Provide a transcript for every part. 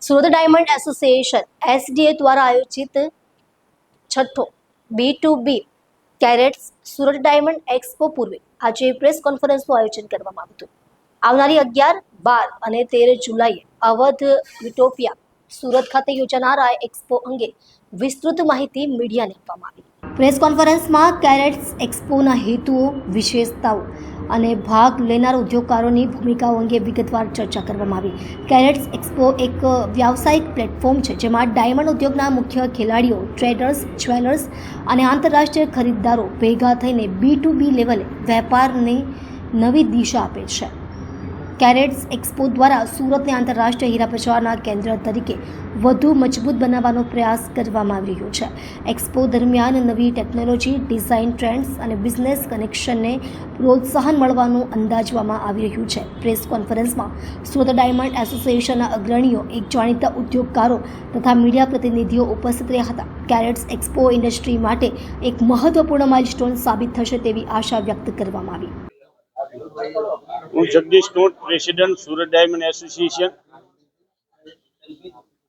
Surat diamond association, SDA દ્વારા આયોજિત છઠ્ઠો B to B carats Surat diamond expo પૂર્વે. આજે પ્રેસ કોન્ફરન્સનું આયોજન કરવામાં આવ્યું હતું. આવનારી અગિયાર, બાર અને તેર જુલાઈએ અવધ વિટોપિયા સુરત ખાતે યોજાનાર આ એક્સપો અંગે વિસ્તૃત માહિતી મીડિયાને આપવામાં આવી. પ્રેસ કોન્ફરન્સમાં કેરેટ્સ એક્સપોના હેતુઓ, વિશેષતાઓ અને ભાગ લેનાર ઉદ્યોગકારોની ભૂમિકાઓ અંગે વિગતવાર ચર્ચા કરવામાં આવી. કેરેટ્સ એક્સપો એક વ્યાવસાયિક પ્લેટફોર્મ છે, જેમાં ડાયમંડ ઉદ્યોગના મુખ્ય ખેલાડીઓ ટ્રેડર્સ જ્વેલર્સ અને આંતરરાષ્ટ્રીય ખરીદદારો ભેગા થઈને બી ટુ બી લેવલે વેપારની નવી દિશા આપે છે. કેરેટ્સ એક્સપો દ્વારા સુરતને આંતરરાષ્ટ્રીય હીરા પ્રચારના કેન્દ્ર તરીકે વધુ મજબૂત બનાવવાનો પ્રયાસ કરવામાં આવી રહ્યો છે. એક્સપો દરમિયાન નવી ટેકનોલોજી, ડિઝાઇન ટ્રેન્ડ્સ અને બિઝનેસ કનેક્શનને પ્રોત્સાહન મળવાનું અંદાજવામાં આવી રહ્યું છે. પ્રેસ કોન્ફરન્સમાં સુરત ડાયમંડ એસોસિએશનના અગ્રણીઓ, એક જાણીતા ઉદ્યોગકારો તથા મીડિયા પ્રતિનિધિઓ ઉપસ્થિત રહ્યા હતા. કેરેટ્સ એક્સપો ઇન્ડસ્ટ્રી માટે એક મહત્વપૂર્ણ માઇલસ્ટોન સાબિત થશે તેવી આશા વ્યક્ત કરવામાં આવી. હું જગદીશ નોટ પ્રેસિડેન્ટ, સુરત ડાયમંડ એસોસિએશન.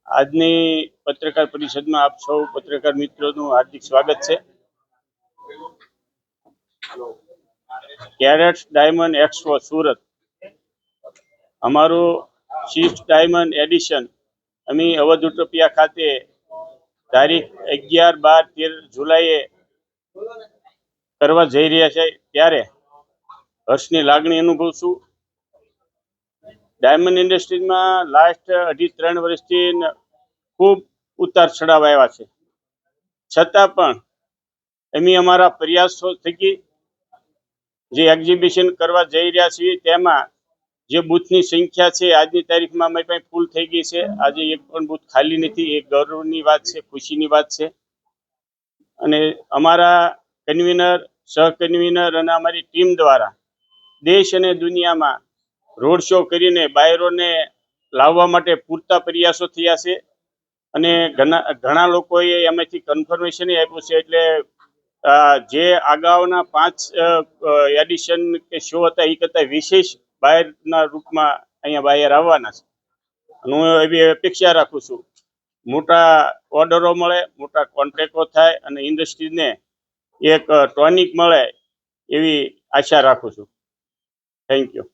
આજની પત્રકાર પરિષદમાં આપ સૌ પત્રકાર મિત્રોનું હાર્દિક સ્વાગત છે. Carat diamond expo Surat. અમારું સિક્સ ડાયમંડ એડિશન, અમે અવધ ખાતે તારીખ અગિયાર બાર તેર જુલાઈએ કરવા જઈ રહ્યા છે. ત્યારે હર્ષની લાગણી અનુભવશું ડાયમંડ ઇન્ડસ્ટ્રીમાં લાસ્ટ અઢી ત્રણ વર્ષથી ખૂબ ઉતાર ચઢાવ આવ્યા છે. છતાં પણ એમી અમારા પ્રયાસો થકી જે એક્ઝિબિશન કરવા જઈ રહ્યા છીએ તેમાં જે બૂથની સંખ્યા છે આજની તારીખમાં અમારી પાસે ફૂલ થઈ ગઈ છે. આજે એક પણ બૂથ ખાલી નથી, એ ગૌરવની વાત છે, ખુશીની વાત છે. અને અમારા કન્વીનર સહ કન્વીનર અને અમારી ટીમ દ્વારા દેશ અને દુનિયામાં રોડ શો કરીને બાયરોને લાવવા માટે પૂરતા પ્રયાસો થયા છે. અને ઘણા ઘણા લોકોએ એમાંથી કન્ફર્મેશન આપ્યું છે. એટલે જે અગાઉના પાંચ એડિશન કે શો હતા એ કરતાં વિશેષ બાયરના રૂપમાં અહીંયા બાયર આવવાના છે. હું એવી અપેક્ષા રાખું છું. મોટા ઓર્ડરો મળે, મોટા કોન્ટ્રાક્ટો થાય અને ઇન્ડસ્ટ્રીને એક ટોનિક મળે એવી આશા રાખું છું. Thank you.